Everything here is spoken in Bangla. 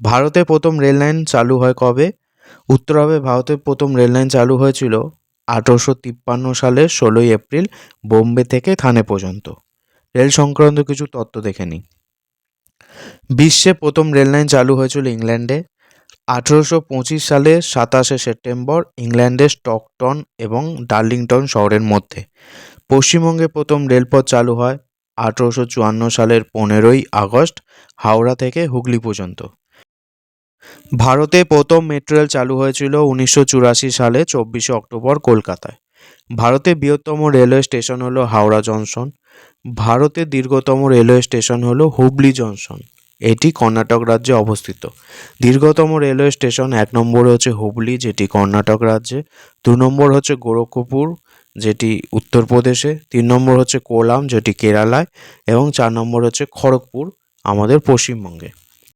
ভারতে প্রথম রেল লাইন চালু হয় কবে? উত্তর হবে, ভারতে প্রথম রেল লাইন চালু হয়েছিল আঠেরোশো তিপ্পান্ন সালের ষোলোই এপ্রিল, বোম্বে থেকে থানে পর্যন্ত। রেল সংক্রান্ত কিছু তথ্য দেখে নিই। বিশ্বে প্রথম রেল লাইন চালু হয়েছিল ইংল্যান্ডে। আঠেরোশো পঁচিশ সালে সাতাশে সেপ্টেম্বর, ইংল্যান্ডের স্টকটন এবং ডার্লিংটন শহরের মধ্যে। পশ্চিমবঙ্গে প্রথম রেলপথ চালু হয় আঠেরোশো চুয়ান্ন সালের পনেরোই আগস্ট, হাওড়া থেকে হুগলি পর্যন্ত। ভারতে প্রথম মেট্রো রেল চালু হয়েছিল উনিশশো চুরাশি সালে চব্বিশে অক্টোবর কলকাতায়। ভারতের বৃহত্তম রেলওয়ে স্টেশন হলো হাওড়া জংশন। ভারতের দীর্ঘতম রেলওয়ে স্টেশন হলো হুবলি জংশন। এটি কর্ণাটক রাজ্যে অবস্থিত। দীর্ঘতম রেলওয়ে স্টেশন এক নম্বর হচ্ছে হুবলি যেটি কর্ণাটক রাজ্যে। দু নম্বর হচ্ছে গোরখপুর যেটি উত্তরপ্রদেশে। তিন নম্বর হচ্ছে কোলাম, যেটি কেরালায়। এবং চার নম্বর হচ্ছে খড়গপুর, আমাদের পশ্চিমবঙ্গে।